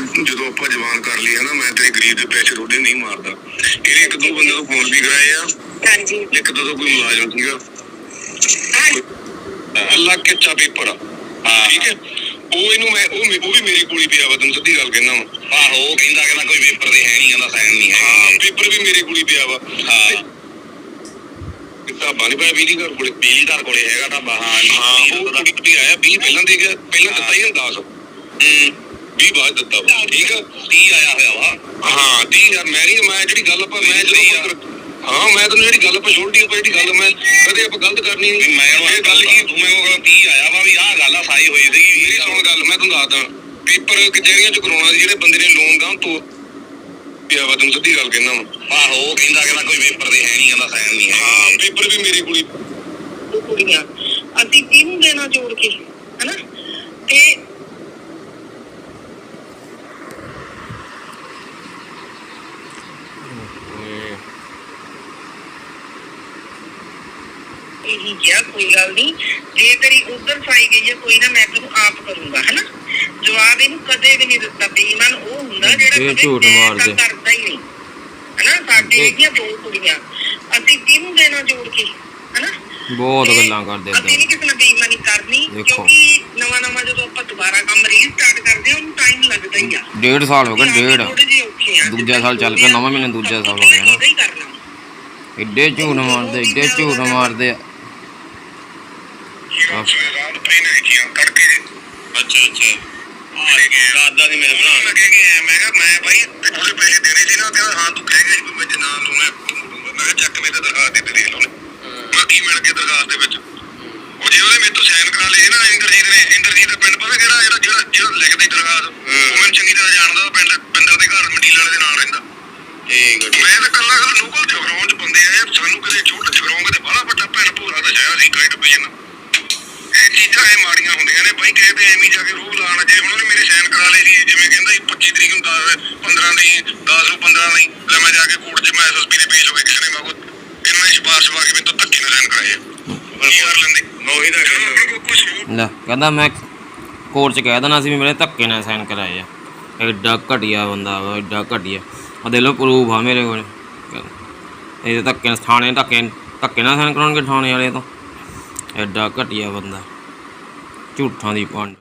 ਮੈਂ ਜਦੋਂ ਆਪਾਂ ਜਵਾਨ ਕਰ ਲਿਆ ਨਾ ਮੈਂ ਤੇ ਗਰੀਬ ਦੇ ਪੈਸੇ ਰੋਡੇ ਨਹੀਂ ਮਾਰਦਾ। ਇਹਨੇ ਇੱਕ ਦੋ ਬੰਦੇ ਤੋਂ ਫੋਨ ਵੀ ਕਰਾਏ ਆ। ਹਾਂਜੀ। ਇੱਕ ਦੋ ਤੋਂ ਕੋਈ ਮੁਲਾਜ਼ਮ ਸੀਗਾ। ਅੱਲਾ ਪੇਪਰ ਆ ਹਾਂ। ਠੀਕ ਹੈ? ਉਹ ਇਹਨੂੰ ਮੈਂ ਉਹ ਮੇ- ਉਹ ਵੀ ਮੇਰੇ ਕੋਲ ਹੀ ਪਿਆ ਵਾ ਤੈਨੂੰ ਸਿੱਧੀ ਗੱਲ ਕਹਿਣਾ ਵਾ। ਆਹੋ ਉਹ ਕਹਿੰਦਾ ਕਹਿੰਦਾ ਕੋਈ ਪੇਪਰ ਤੇ ਹੈ ਨਹੀਂ ਕਹਿੰਦਾ ਸਾਈਨ ਨਹੀਂ ਹੈ। ਹਾਂ ਪੇਪਰ ਵੀ ਮੇਰੇ ਕੋਲ ਹੀ ਪਿਆ ਵਾ। ਹਾਂ। ਕਿਤਾਬਾਂ ਨਹੀਂ ਪਿਆ ਬਿਜਲੀ ਘਰ ਕੋਲੇ। ਬਿਜਲੀ ਘਰ ਕੋਲੇ ਹੈਗਾ ਢਾਬਾ ਹਾਂ ਹਾਂ ਉਹ ਕੁੜੀ ਵੀ ਆਇਆ 20 ਪਹਿਲਾਂ ਦੇ ਗਿਆ ਪਹਿਲਾਂ ਦਿੱਤਾ ਹੀ 10 ਹੂੰ। 20 ਬਾਅਦ ਦਿੱਤਾ ਵਾ ਠੀਕ ਆ? 30 ਆਇਆ ਹੋਇਆ ਵਾ। ਹਾਂ 30 ਯਾਰ ਮੈਂ ਨਹੀਂ ਮੈਂ ਜਿਹੜੀ ਗੱਲ ਆਪਾਂ ਮੈਂ ਸਹੀ ਆ। ਜਦੋਂ ਹਾਂ ਮੈਂ ਤੈਨੂੰ ਜਿਹੜੀ ਗੱਲ ਆਪਾਂ ਛੋੜਦੀ ਆਪਾਂ ਜਿਹੜੀ ਗੱਲ ਮੈਂ ਕਦੇ ਆਪਾਂ ਗਲਤ ਕਰਨੀ ਵੀ ਨਹੀਂ ਮੈਂ ਉਹ ਇਹ ਗੱਲ ਕੀ ਤੂੰ ਮੈਨੂੰ ਕਹਿੰਦਾ 30 ਆਇਆ ਵਾ ਵੀ ਆਹ ਗੱਲ ਆ ਸਾਈ ਹੋਈ ਸੀਗੀ। ਮੇਰੀ ਸੁਣ ਗੱਲ ਮੈਂ ਤੁਹਾਨੂੰ ਦੱਸਦਾ। ਪੇਪਰ ਕਚਹਿਰੀਆਂ ਚ ਕਰਾਉਣਾ ਸੀ ਜਿਹੜੇ ਬੰਦੇ ਨੇ ਲੋਨ ਗਾਂ ਤੋਂ ਪਿਆ ਵਾ ਤੈਨੂੰ ਸਿੱਧੀ ਗੱਲ ਕਹਿਣਾ ਵਾ। ਆਹੋ ਉਹ ਕਹਿੰਦਾ ਕਹਿੰਦਾ ਕੋਈ ਪੇਪਰ ਤੇ ਹੈ ਨਹੀਂ ਕਹਿੰਦਾ ਸਾਈਨ ਨਹੀਂ ਹੈ। ਹਾਂ ਪੇਪਰ ਵੀ ਮੇਰੇ ਕੋਲ ਹੀ ਕੁੜੀਆਂ ਅਸੀਂ ਕਿਹਨੂੰ ਦੇਣਾ ਜੋੜ ਕੇ ਹਨਾ? ਤੇ ਇਹੀ ਕਿਹਾ ਕੋਈ ਗੱਲ ਨਹੀਂ। ਜੇ ਤੇਰੀ ਉਧਰ ਫਾਈ ਗਈ ਹੈ ਕੋਈ ਨਾ ਮੈਂ ਤੈਨੂੰ ਆਪ ਕਰੂੰਗਾ ਹਨਾ? ਜਵਾਬ ਇਹਨੂੰ ਕਦੇ ਵੀ ਨਹੀਂ ਦਿੱਤਾ ਬੇਈਮਾਨ ਉਹ ਹੁੰਦਾ ਜਿਹੜਾ ਕਦੇ ਝੂਠ ਮਾਰਦੇ। ਕਰਦਾ ਹੀ ਨਹੀਂ ਹਨਾ? ਸਾਡੇ ਹੈਗੀਆਂ ਦੋ ਕੁੜੀਆਂ ਅਸੀਂ ਕਿਹਨੂੰ ਦੇਣਾ ਜੋੜ ਕੇ ਹਨਾ? ਬਹੁਤ ਗੱਲਾਂ ਕਰਦੇ ਅਸੀਂ ਏਦਾਂ ਨਹੀਂ ਕਿਸੇ ਨਾਲ ਬੇਈਮਾਨੀ ਕਰਨੀ। ਕਿਉਂਕਿ ਨਵਾਂ ਨਵਾਂ ਜਦੋਂ ਆਪਾਂ ਦੁਬਾਰਾ ਕੰਮ ਰੀਸਟਾਰਟ ਕਰਦੇ ਹਾਂ ਉਹਨੂੰ ਟਾਈਮ ਲੱਗਦਾ ਹੀ ਆ। ਡੇਢ ਸਾਲ ਹੋ ਗਏ ਡੇਢ। ਆ ਦੂਜਾ ਸਾਲ ਚੱਲ ਪਿਆ, ਨਵਾਂ ਮਹੀਨਾ ਦੂਜਾ ਸਾਲ ਹੋ ਗਿਆ ਨਾ। ਹੀ ਏਡੇ ਝੂਠ ਮਾਰਦੇ ਏਡੇ ਝੂਠ ਮਾਰਦੇ ਆ। ਰਾਤ ਟ੍ਰੇਨ ਵੇਖੀਆਂ ਤੜਕੇ ਜੇ। ਅੱਛਾ ਅੱਛਾ। ਗਿਆ ਦਾਦਾ ਦੀ ਮੇਰੇ ਭਰਾ। ਨੇ ਕਿਹਾ ਐ ਮੈਂ ਕਿਹਾ ਮੈਂ ਭਾਈ ਉਹਦੇ ਪੈਸੇ ਦੇਣੇ ਸੀ ਨਾ ਕਹਿੰਦਾ ਹਾਂ ਤੂੰ ਕਹਿ ਗਿਆ ਸੀ ਵੀ ਮੈਂ ਜਨਾਬ ਨੂੰ ਮੈਂ ਮੈਂ ਕਿਹਾ ਚੱਕ ਮੇਰੇ ਦਰਖਾਸਤ ਦੇ ਦੇ ਲਓ। ਮੈਂ ਕੀ ਮਿਲ ਕੇ ਦਰਖਾਸਤ ਦੇ ਵਿੱਚ। ਉਹ ਜੇ ਉਹਨੇ ਮੇਰੇ ਤੋਂ ਸਾਈਨ ਕਰਾ ਲਏ ਨੇ ਇੰਦਰਜੀਤ ਦਾ ਪਿੰਡ ਪਤਾ ਕਿਹੜਾ ਜਿਹੜਾ ਜਿਹੜਾ ਜਿਹੜਾ ਲਿਖਦਾ ਸੀ ਦਰਖਾਸਤ ਉਹ ਮੈਨੂੰ ਚੰਗੀ ਤਰ੍ਹਾਂ ਜਾਣਦਾ ਉਹ ਪਿੰਡ ਪਿੰਦਰ ਦੇ ਘਰ ਮੰਡੀਲ ਵਾਲੇ ਦੇ ਨਾਲ ਰਹਿੰਦਾ ਠੀਕ ਹੈ ਮੈਂ ਤਾਂ ਕੱਲਾ ਕੱਲਾ ਲੋਕਲ ਜਗਰਾਉਂ ਚ ਬੰਦੇ ਆਏ ਸਾਨੂੰ ਕਦੇ ਛੋਟਾ ਜਗਰਾਉਂ ਕਦੇ ਬੜਾ ਵੱਡਾ ਭੈਣ ਭੂਰਾ ਦਾ ਸ਼ਹਿਰ ਸੀ ਕਾਇਟ ਪਈਨ ਇਹ ਚੀਜ਼ਾਂ ਇਹ ਮਾੜੀਆਂ ਨੇ ਬਾਈ ਕਿਸੇ ਤੇ ਐਵੇਂ ਜਾ ਕੇ ਰੂਹ ਲਾਣ ਜੇ ਉਹਨੇ ਮੇਰੇ ਸਾਈਨ ਕਰਾ ਲਏ ਸੀ ਜਿਵੇਂ ਕਹਿੰਦਾ ਸੀ 25 ਤਰੀਕ ਨੂੰ 10 15 ਦੀ 10 ਨੂੰ 15 ਦੀ ਲੈ ਮੈਂ ਜਾ ਕੇ ਕੋਰਟ 'ਚ ਮੈਂ ਐਸਐਸਪੀ ਦੇ ਪੇਸ਼ ਹੋ ਕੇ ਕਿਸੇ ਨੇ ਮਾਗੋ ਇਹਨਾਂ ਨੇ ਸਿਫਾਰਿਸ਼ ਪਾ ਕੇ ਮੈਨੂੰ ਤਾਂ ਧੱਕੇ ਨਾਲ ਸਾਈਨ ਕਰਾਏ। ਕੀ ਕਰ ਲੈਂਦੇ? ਕੋਲ ਕੋਈ ਸਬੂਤ ਲੈ ਕਹਿੰਦਾ ਮੈਂ ਕੋਰਟ 'ਚ ਕਹਿ ਦੇਣਾ ਸੀ ਵੀ ਮੇਰੇ ਧੱਕੇ ਨਾਲ ਸਾਈਨ ਕਰਾਏ ਆ। ਐਡਾ ਘਟੀਆ ਬੰਦਾ ਵਾ ਐਡਾ ਘਟੀਆ। ਆ ਦੇ ਲੋ ਪ੍ਰੂਫ ਆ ਮੇਰੇ ਕੋਲ। ਇਹ ਧੱਕੇ ਨਾਲ ਥਾਣੇ ਧੱਕੇ ਧੱਕੇ ਨਾਲ ਸਾਈਨ ਕਰਾਉਣਗੇ ਥਾਣੇ ਵਾਲੇ ਤੋਂ। ਐਡਾ ਘਟੀਆ ਬੰਦਾ। ਝੂਠਾਂ ਦੀ ਪੰਡ